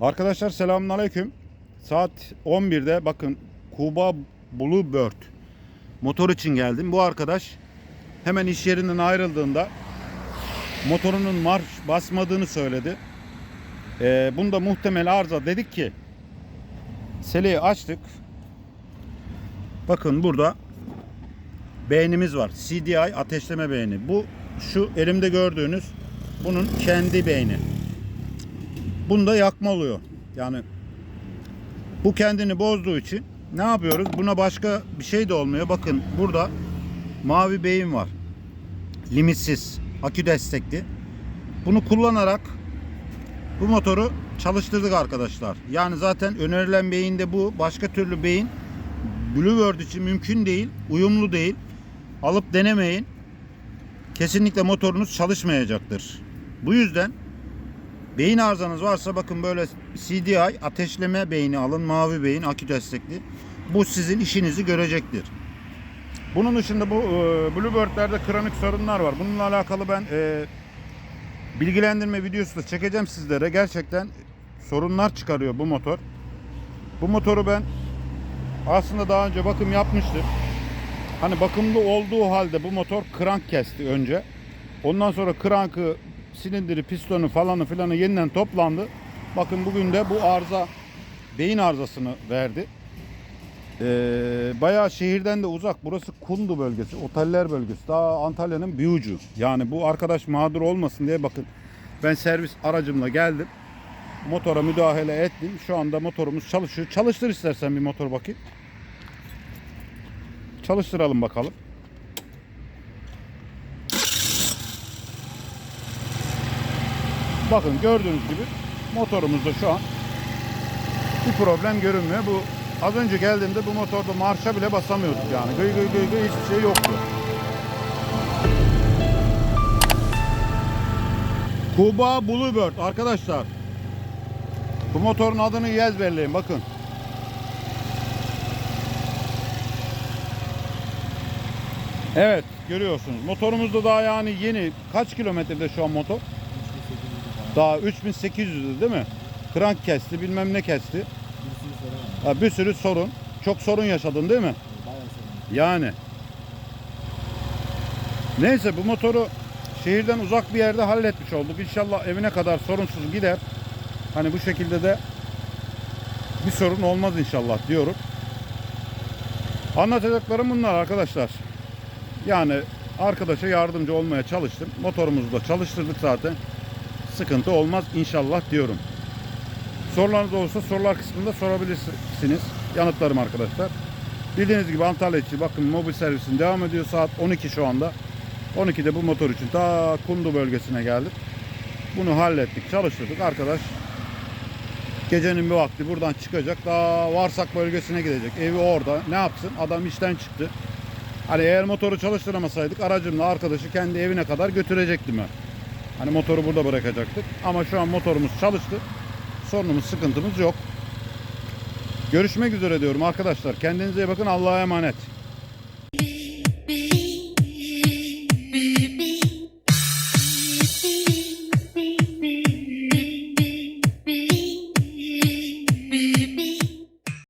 Arkadaşlar selamünaleyküm. Saat 11'de bakın Kuba Bluebird motor için geldim. Bu arkadaş hemen iş yerinden ayrıldığında motorunun marş basmadığını söyledi. Ee, bunda muhtemel arıza dedik ki seleyi açtık. Bakın burada beğenimiz var. CDI ateşleme beğeni. Bu şu elimde gördüğünüz bunun kendi beğeni. Bunda yakma oluyor. Yani bu kendini bozduğu için ne yapıyoruz? Buna başka bir şey de olmuyor. Bakın burada mavi beyin var. Limitsiz. Akü destekli. Bunu kullanarak bu motoru çalıştırdık arkadaşlar. Yani zaten önerilen beyin de bu. Başka türlü beyin Bluebird için mümkün değil. Uyumlu değil. Alıp denemeyin. Kesinlikle motorunuz çalışmayacaktır. Bu yüzden Beyin arızanız varsa bakın böyle CDI ateşleme beyni alın. Mavi beyin akü destekli. Bu sizin işinizi görecektir. Bunun dışında bu e, Bluebird'lerde kronik sorunlar var. Bununla alakalı ben e, bilgilendirme videosu da çekeceğim sizlere. Gerçekten sorunlar çıkarıyor bu motor. Bu motoru ben aslında daha önce bakım yapmıştım. Hani bakımlı olduğu halde bu motor krank kesti önce. Ondan sonra krankı silindiri, pistonu falanı filanı yeniden toplandı. Bakın bugün de bu arıza beyin arızasını verdi. Ee, bayağı şehirden de uzak. Burası Kundu bölgesi, oteller bölgesi. Daha Antalya'nın bir ucu. Yani bu arkadaş mağdur olmasın diye bakın. Ben servis aracımla geldim. Motora müdahale ettim. Şu anda motorumuz çalışıyor. Çalıştır istersen bir motor bakayım. Çalıştıralım bakalım. Bakın gördüğünüz gibi motorumuzda şu an bir problem görünmüyor. Bu az önce geldiğimde bu motorda marşa bile basamıyorduk yani. Gıy gıy gıy gıy hiçbir şey yoktu. Kuba Bluebird arkadaşlar. Bu motorun adını iyi ezberleyin bakın. Evet görüyorsunuz. Motorumuzda daha yani yeni kaç kilometrede şu an motor? Daha 3800'dü değil mi? Krank kesti, bilmem ne kesti. Ha, bir sürü sorun. Çok sorun yaşadın değil mi? Yani. Neyse bu motoru şehirden uzak bir yerde halletmiş olduk. İnşallah evine kadar sorunsuz gider. Hani bu şekilde de bir sorun olmaz inşallah diyorum. Anlatacaklarım bunlar arkadaşlar. Yani arkadaşa yardımcı olmaya çalıştım. Motorumuzu da çalıştırdık zaten sıkıntı olmaz inşallah diyorum. Sorularınız olursa sorular kısmında sorabilirsiniz. Yanıtlarım arkadaşlar. Bildiğiniz gibi Antalya için bakın mobil servisin devam ediyor saat 12 şu anda. 12'de bu motor için ta Kundu bölgesine geldik. Bunu hallettik, çalıştırdık. Arkadaş gecenin bir vakti buradan çıkacak. Daha Varsak bölgesine gidecek. Evi orada. Ne yapsın? Adam işten çıktı. Hani eğer motoru çalıştıramasaydık aracımla arkadaşı kendi evine kadar götürecektim ben. Hani motoru burada bırakacaktık. Ama şu an motorumuz çalıştı. Sorunumuz, sıkıntımız yok. Görüşmek üzere diyorum arkadaşlar. Kendinize iyi bakın. Allah'a emanet.